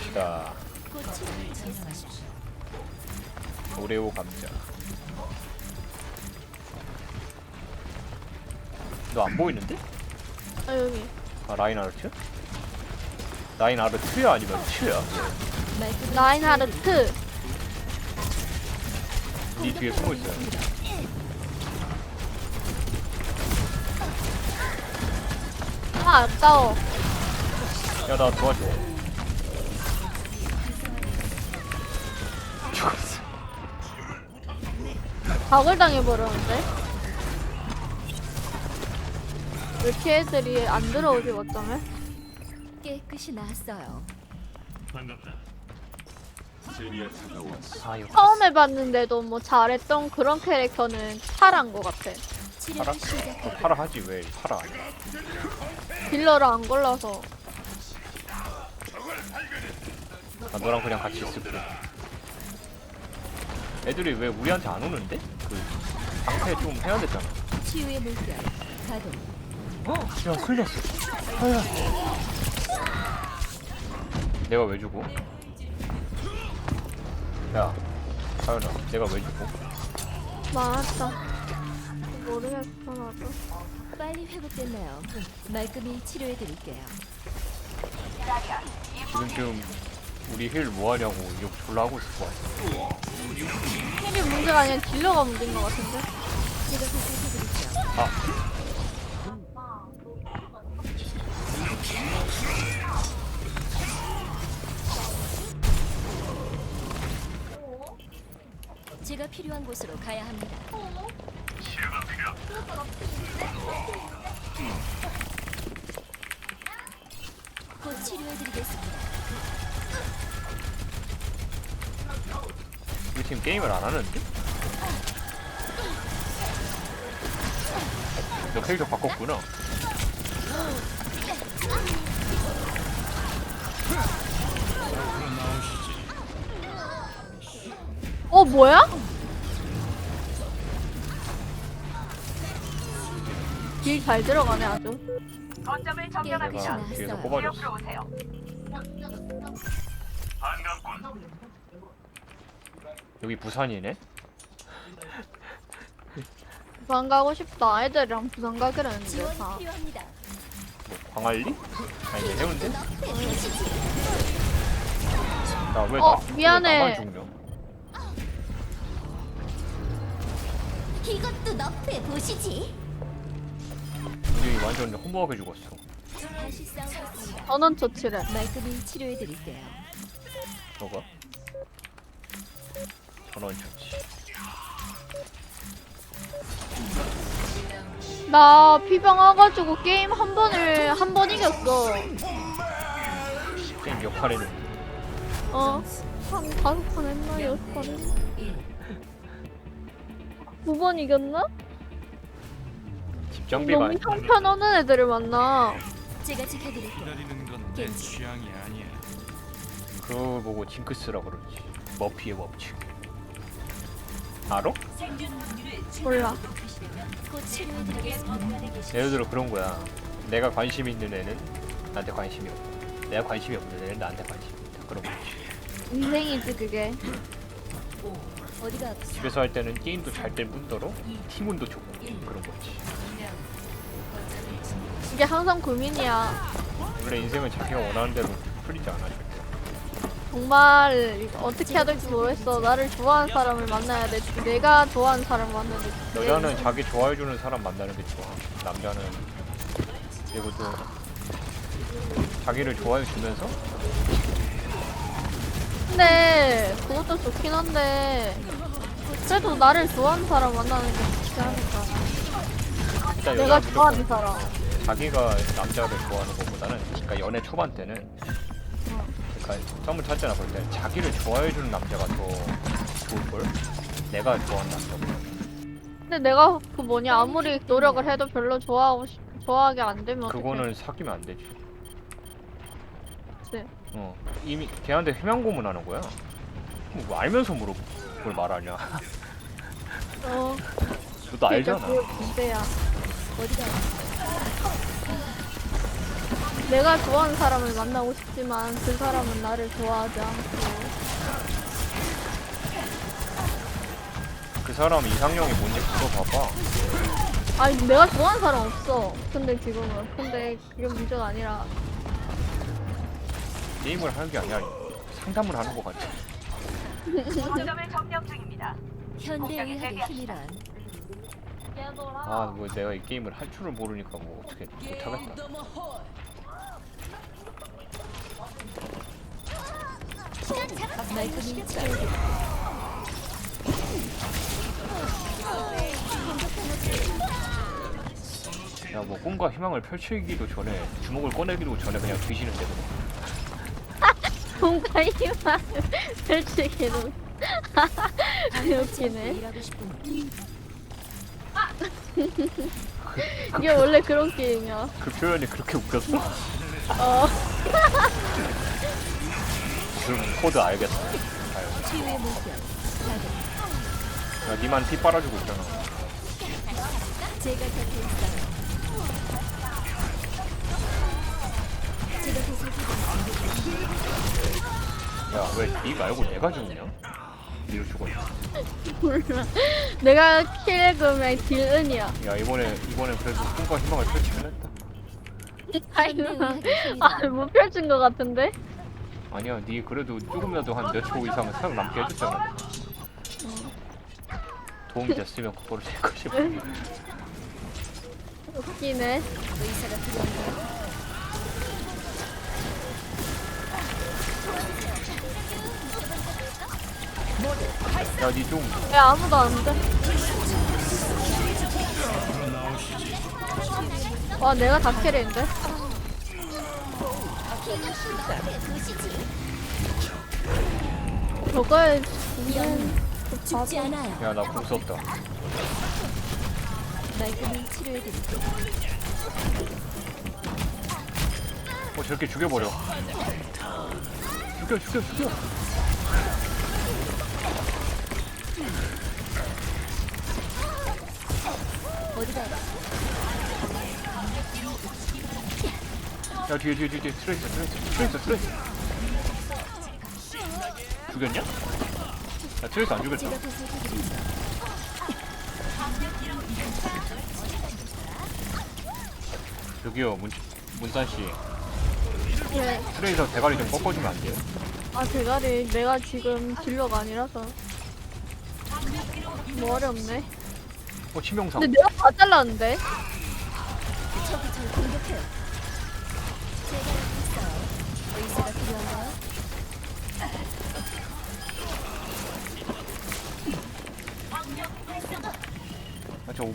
갑시다. 오레오 감자. 너 안 보이는데? 아 여기 아 라인 아르트? 라인 아르트야 아니면 트야? 라인하르트 네 뒤에 숨어 있어요. 아 아까워 야 나 도와줘. 죽었어. 박을 당해버렸는데 왜 이렇게 애들이 안 들어오지 어쩌면 깨끗이 나았어요. 아 이거 처음 해봤는데도 뭐 잘했던 그런 캐릭터는 파란 것 같아 파라? 치료를 시작. 파라 하지 왜 파라 아니야? 딜러를 안 골라서 아, 너랑 그냥 같이 있을게. 애들이 왜 우리한테 안 오는데? 그 방패 좀 해야 되잖아. 치유의 물결 가동. 어? 야 큰일 났어. 아야. 내가 왜 주고? 야, 사연아, 내가 왜 주고? 맞다 모르겠어 나도 빨리 회복됐나요? 말끔히 치료해 드릴게요. 지금쯤 우리 힐 뭐하냐고 욕 졸라 하고 있을 것 같아. 힐이 문제가 아니라 딜러가 문제인 것 같은데 제가. 아, 제가 필요한 곳으로 가야 합니다. 곧 치료해 드리겠습니다. 우리 팀 게임을 안 하는데? 너 캐릭터 바꿨구나. 어 뭐야? 딜잘 들어가네 아주 거점을 점령합니다. 뒤에서. 뽑아줬어. 지역으로 오세요. 여기 부산이네? 부산 가고 싶다 애들이랑 부산 가기로 했는데 다 필요합니다. 뭐 광안리? 아니 왜 해운대? 나왜 어, 나, 미안해. 왜 나만 죽냐? 이것도 너프해 보시지. 우리 완전 허무하게 죽었어. 다시 싸우겠습니다. 전원 처치래 말끔히 치료해 드릴게요. 너가? 전원 처치. 나 피병 와가지고 게임 한 번을 한 번 이겼어 게임 몇판 했는데. 어? 한 다섯 판 했나? 여섯 판 했나? 두 번 이겼나? 집장비가 너무 형편없는 애들을 만나 제가 지켜드릴게요. 기다리는 건 내 취향이 아니야. 그거 보고 징크스라 그러지. 머피의 법칙. 알아? 몰라. 예를 들어 그런 거야. 내가 관심 있는 애는 나한테 관심이 없고, 내가 관심이 없는 애는 나한테 관심이 있다. 그런 거지. 인생이지 그게 어디가? 집에서 할 때는 게임도 잘 될 뿐더러 팀운도 좋고 그런 거지. 이게 항상 고민이야 원래 인생은 자기가 원하는 대로 풀리지 않아. 정말 어떻게 해야 될지 모르겠어. 나를 좋아하는 사람을 만나야 돼. 내가 좋아하는 사람을 만나야 돼. 여자는 자기 좋아해주는 사람 만나는 게 좋아. 남자는 그리고 또 자기를 좋아해주면서? 근데 그것도 좋긴 한데 그래도 나를 좋아하는 사람 만나는 게 좋지 않을까. 내가 좋아하는 사람. 자기가 남자를 좋아하는 것보다는 그러니까 연애 초반 때는 어. 썸을 찾잖아 그럴 때 자기를 좋아해주는 남자가 더 좋을 걸. 내가 좋아하는 남자보다. 근데 내가 그 뭐냐 아무리 노력을 해도 별로 좋아하고 싶, 좋아하게 안 되면. 그거는 사귀면 안 되지. 네. 어 이미 걔한테 해명 고문하는 거야. 뭐 알면서 물어 그걸 말하냐? 어 너도 알잖아. 그게 문제야 어디가? 내가 좋아하는 사람을 만나고 싶지만 그 사람은 나를 좋아하지 않고 그 사람 이상형이 뭔지 그거 봐봐. 아니 내가 좋아하는 사람 없어 근데 지금은 근데 그게 문제가 아니라 게임을 하는 게 아니라 상담을 하는 것 같아. 거점을 점령 중입니다. 현대의학의 힘이란 아, 뭐 내가 이 게임을 할 줄을 모르니까 뭐 어떻게 못하겠다. 말끔히 치료해드릴게요. 야, 뭐 꿈과 희망을 펼치기도 전에 주먹을 꺼내기도 전에 그냥 드시는데 뭐. 뭔가 힘을 펼치기도 웃기네 일하고 싶은 이게 원래 그런 게임이야 그 표현이 그렇게 웃겼어? 어 그럼 코드 알겠어. 치유의 야, 니만 피 빨아주고 있잖아. 제가 곁에 있어요 제가 보살펴드리겠습니다 야, 왜 니 말고 내가 죽냐? 니를 죽어. 몰라 내가 킬금의 딜은이야 야, 이번에 이번에 그래도 꿈과 희망을 펼치긴 했다. 아이고 아 못 펼친 것 같은데 아니야, 니 그래도 조금이라도 한 몇 초 이상은 사용 남게 해줬잖아. 도움이 됐으면 그거로 될 것이 뭐. 웃기네 의사가 필요한가요? 야, 니좀왜 아무도 안 돼 와 내가 다 캐리인데 저걸 죽는 죽지 않아요 야, 나궁 썼다. 말끔히 치료해드릴게요 어, 저렇게 죽여버려. 죽여, 죽여, 죽여. 어디가 야, 뒤에, 뒤에, 뒤에. 트레이서, 트레이서, 트레이서, 트레이서. 죽였냐? 야, 트레이서 안 보살펴드리죠 저기요, 문, 문산씨. 네. 트레이서 대가리 좀 꺾어주면 안 돼요? 아 대가리 내가 지금 딜러가 아니라서 뭐 어렵네 어, 치명상. 근데 내가 다 잘랐는데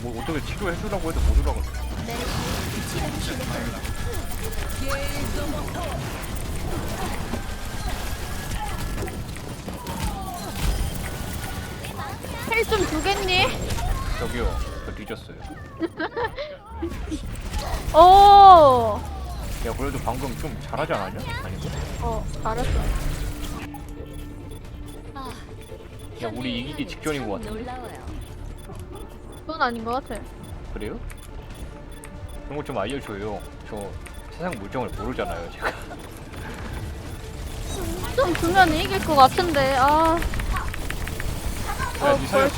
뭐, 어떻게 치료해주라고 해도 못 오라고. 메르시 치료를 시작해요 헬좀 주겠니? 저기요, 저 뒤졌어요. 오! 야, 그래도 방금 좀 잘하지 않았냐? 아니고? 어 잘했어 아, 야, 우리 이기기 직전인 것 같은데. 놀라워요 그건 아닌 것 같아 그래요? 그런 거 좀 알려줘요. 저 세상 물정을 모르잖아요, 제가. 좀 주면 이길 것 같은데 아 야, 어, 니 살려.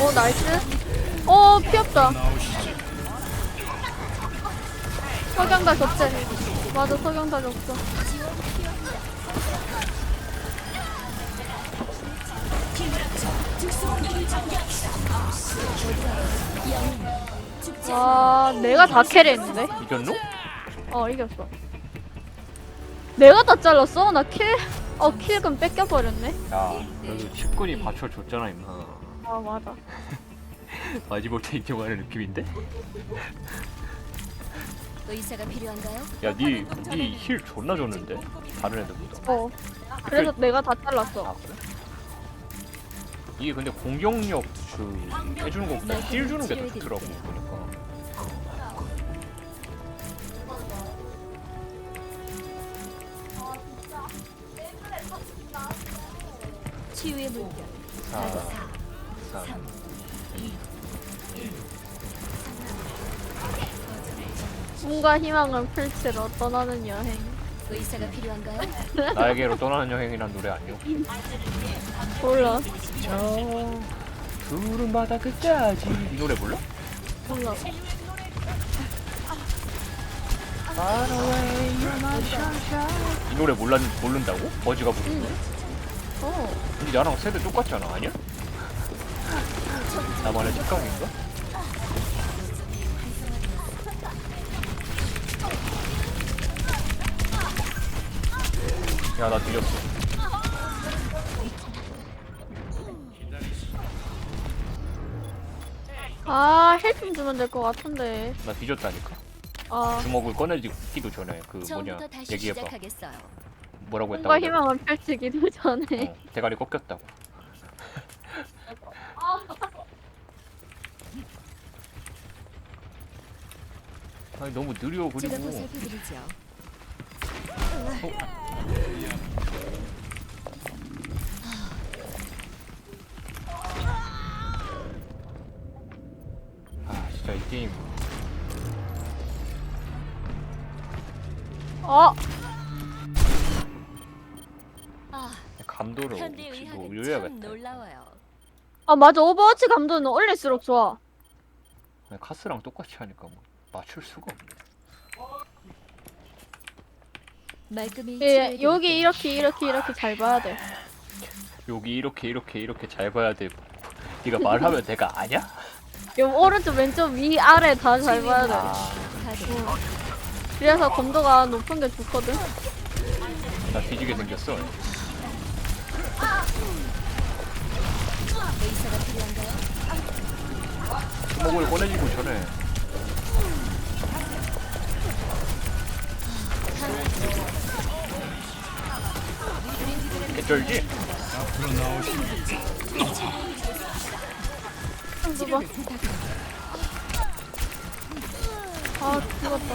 오 나이스 오 피었다 석양 다 겹쳐 맞아 석양 다 겹쳐 와 내가 다 캐리했는데 이겼노? 어 이겼어 내가 다 잘랐어 나 킬 어 킬금 뺏겨버렸네 야, 그래도 측근이 받쳐줬잖아, 임마. 아 맞아 마지못해 인정하는 느낌인데? 의사가 필요한가요? 야, 니, 니힐 존나 줬는데? 다른 애들보다. 어 그래서 내가 다 잘랐어 아, 그래? 이게 근데 공격력 그 해주는 것보다 힐 주는 게 더 좋더라고, 보니까. 치유의 물결 4, 가동 3, 2, 꿈과 희망을 펼치러 떠나는 여행. 의사가 필요한가요? 나에게로 떠나는 여행이란 노래 아니요? 몰라, 저 푸른 바다 끝까지 이 노래 몰라? 몰라. 이 노래 몰라 모른다고? 버즈가 부르는 거? 어, 근데 나랑 세대 똑같잖아 아니야? 나만의 착각인가? 야나 뒤졌어 아, 헬좀 주면 될 것 같은데. 나 뒤졌다니까 아, 주먹을 꺼내기도 전에 그 뭐냐 처음부터 다시 얘기해봐 시작하겠어요. 뭐라고 했다고 내가? 희망을 펼치기도 전에. 어, 대가리 꺾였다고 아니 너무 느려 제가 그리고 보살펴드리죠. 아 진짜 이 게임 어, 아, 감도를 현대 혹시 뭐 의학은 참 올려야겠다 놀라워요. 아 맞아. 오버워치 감도는 올릴수록 좋아. 그냥 카스랑 똑같이 하니까 뭐 맞출 수가 없네 말끔히 예, 치료해드릴게요. 여기 이렇게 이렇게 이렇게 잘 봐야 돼. 여기 이렇게 이렇게 이렇게 잘 봐야 돼 네가 말하면 내가 아냐? 요 오른쪽 왼쪽 위 아래 다 잘 봐야 돼. 아, 가드. 그래서 검도가 높은 게 좋거든. 나 뒤지게 생겼어 의사가 필요한가요? 주먹을 꺼내지고 전에 개쩔지? 누가? 아 죽었다.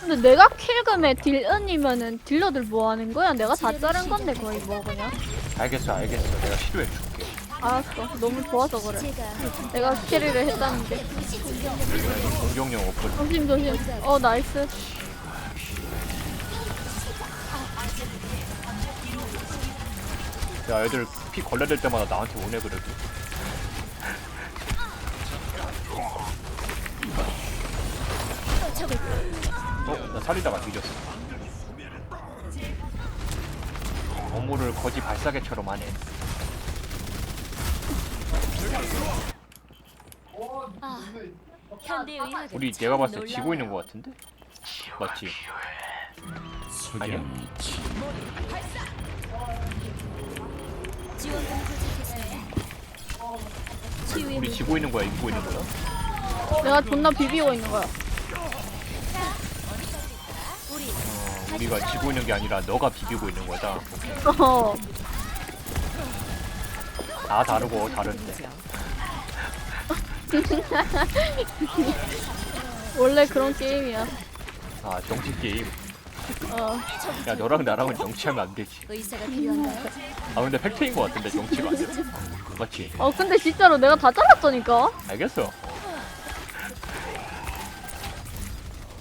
근데 내가 킬금에 딜은이면은 딜러들 뭐 하는 거야? 내가 다 자른 건데 거의 뭐 그냥. 알겠어 알겠어 내가 시도해 줄게 알았어. 너무 좋아서 그래. 내가 캐리를 했다는 게. 공격력 없거든 조심 조심. 어 나이스. 야 애들 피 걸레될 때마다 나한테 오네 그래도 어? 나 살리다가 뒤졌어 업무를 거지 발사계처럼 하네 아, 현대 의학은 우리 참 내가 봤을 때 놀라워요. 지고 있는 거 같은데? 맞지? 치유의 우리 물 지고 있는 거야 이기고 있는 거야? 내가 존나 비비고 있는 거야. 우리 어, 우리가 지고 있는 게 아니라 너가 비비고 있는 거다. 어. 다 다르고 다른데 원래 그런 게임이야. 아 정치 게임 어. 야 너랑 나랑은 정치하면 안 되지 의사가 필요한가요? 아 근데 팩트인 거 같은데 정치가 맞지? 어 근데 진짜로 내가 다 잘랐다니까. 알겠어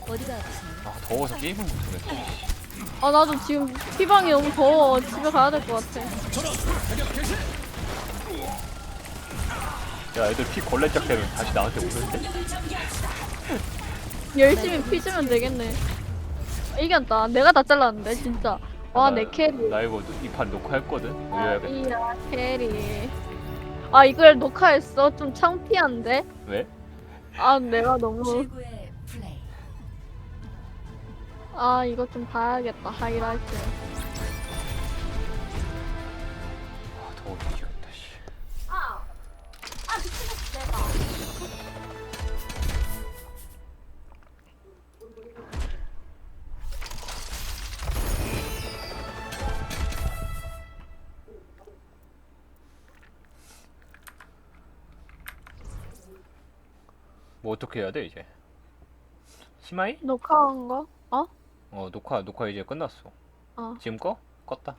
어디가 아프세요? 아 더워서 게임을 못하겠어 아 나도 지금 피방이 너무 더워. 집에 가야 될 것 같아. 야 애들 피 걸레짝 되면 다시 나한테 오는데? 열심히 피주면 되겠네. 이겼다. 내가 다 잘랐는데 진짜. 와 나- 내 캐리. 나 이거 이 판 녹화했거든? 올려야겠다 이야 캐리. 아 이걸 녹화했어? 좀 창피한데? 왜? 아 내가 너무 최고의 플레이. 아 이거 좀 봐야겠다 하이라이트. 뭐 어떻게 해야 돼 이제? 심하이? 녹화한 거? 어? 어 녹화 녹화 이제 끝났어 어. 지금 꺼? 껐다